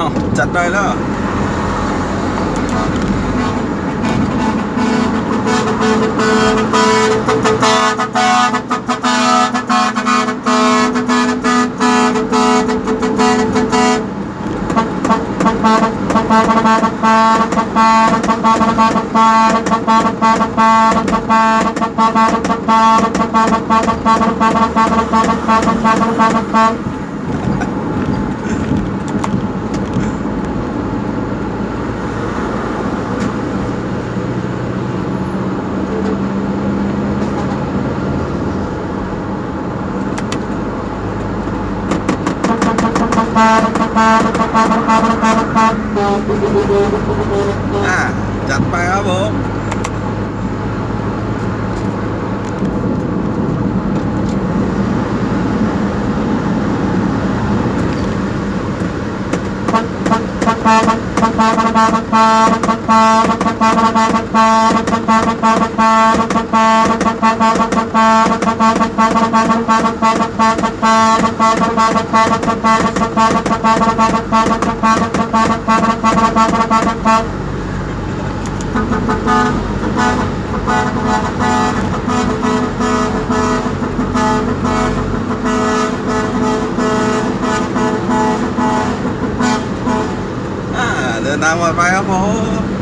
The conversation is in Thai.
อ้าจัดได้แล้ว อ่าจัดไปครับผมอ่าเดินทางปล อด ภัยครับผม